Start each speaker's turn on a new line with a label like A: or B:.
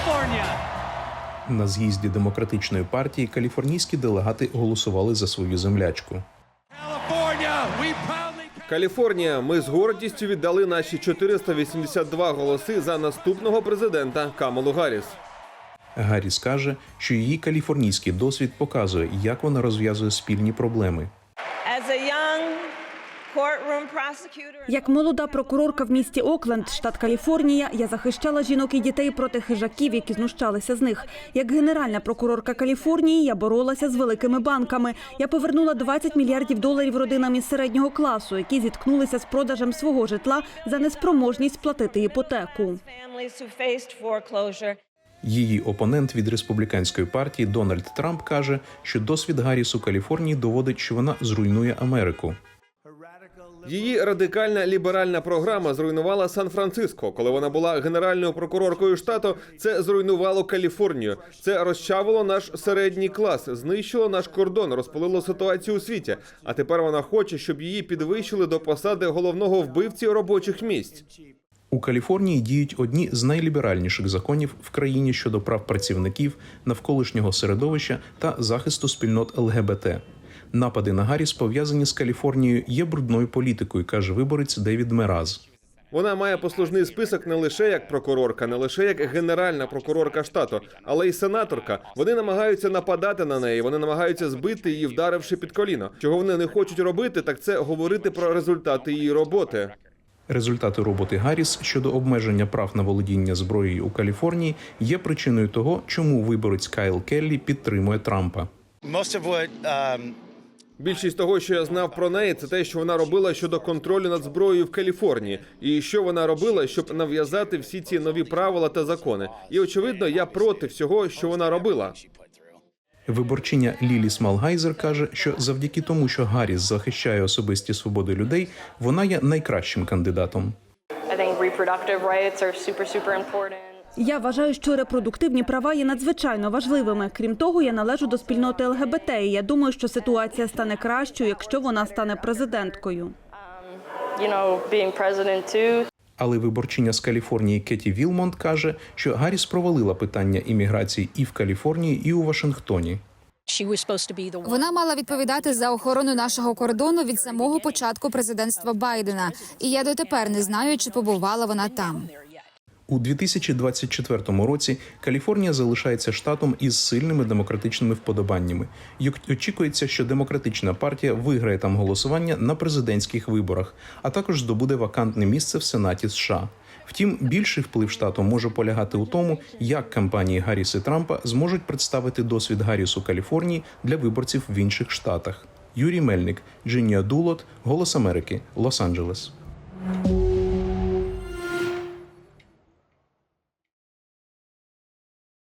A: California.
B: На з'їзді демократичної партії каліфорнійські делегати голосували за свою землячку.
C: Каліфорнія. Ми з гордістю віддали наші 482 голоси за наступного президента Камалу Гарріс.
B: Гарріс каже, що її каліфорнійський досвід показує, як вона розв'язує спільні проблеми.
D: Як молода прокурорка в місті Окленд, штат Каліфорнія, я захищала жінок і дітей проти хижаків, які знущалися з них. Як генеральна прокурорка Каліфорнії, я боролася з великими банками. Я повернула 20 мільярдів доларів родинам із середнього класу, які зіткнулися з продажем свого житла за неспроможність платити іпотеку.
B: Її опонент від республіканської партії Дональд Трамп каже, що досвід Гарріс у Каліфорнії доводить, що вона зруйнує Америку.
C: Її радикальна ліберальна програма зруйнувала Сан-Франциско. Коли вона була генеральною прокуроркою штату, це зруйнувало Каліфорнію. Це розчавило наш середній клас, знищило наш кордон, розпалило ситуацію у світі. А тепер вона хоче, щоб її підвищили до посади головного вбивці робочих місць.
B: У Каліфорнії діють одні з найліберальніших законів в країні щодо прав працівників, навколишнього середовища та захисту спільнот ЛГБТ. Напади на Гарріс пов'язані з Каліфорнією є брудною політикою, каже виборець Девід Мераз.
C: Вона має послужний список не лише як прокурорка, не лише як генеральна прокурорка штату, але й сенаторка. Вони намагаються нападати на неї. Вони намагаються збити її, вдаривши під коліно. Чого вони не хочуть робити, так це говорити про результати її роботи.
B: Результати роботи Гарріс щодо обмеження прав на володіння зброєю у Каліфорнії є причиною того, чому виборець Кайл Келлі підтримує Трампа.
C: Більшість того, що я знав про неї, це те, що вона робила щодо контролю над зброєю в Каліфорнії, і що вона робила, щоб нав'язати всі ці нові правила та закони. І очевидно, я проти всього, що вона робила.
B: Виборчиня Лілі Смалгайзер каже, що завдяки тому, що Гарріс захищає особисті свободи людей, вона є найкращим кандидатом.
D: Я вважаю, що репродуктивні права є надзвичайно важливими. Крім того, я належу до спільноти ЛГБТ. І я думаю, що ситуація стане кращою, якщо вона стане президенткою.
E: Too.
B: Але виборчиня з Каліфорнії Кеті Вілмонт каже, що Гарріс провалила питання імміграції і в Каліфорнії, і у Вашингтоні.
F: Вона мала відповідати за охорону нашого кордону від самого початку президентства Байдена. І я дотепер не знаю, чи побувала вона там.
B: У 2024 році Каліфорнія залишається штатом із сильними демократичними вподобаннями. І очікується, що демократична партія виграє там голосування на президентських виборах, а також здобуде вакантне місце в Сенаті США. Втім, більший вплив штату може полягати у тому, як кампанії Гарріс і Трампа зможуть представити досвід Гарріс у Каліфорнії для виборців в інших штатах. Юрій Мельник, Джинія Дулот, Голос Америки, Лос-Анджелес.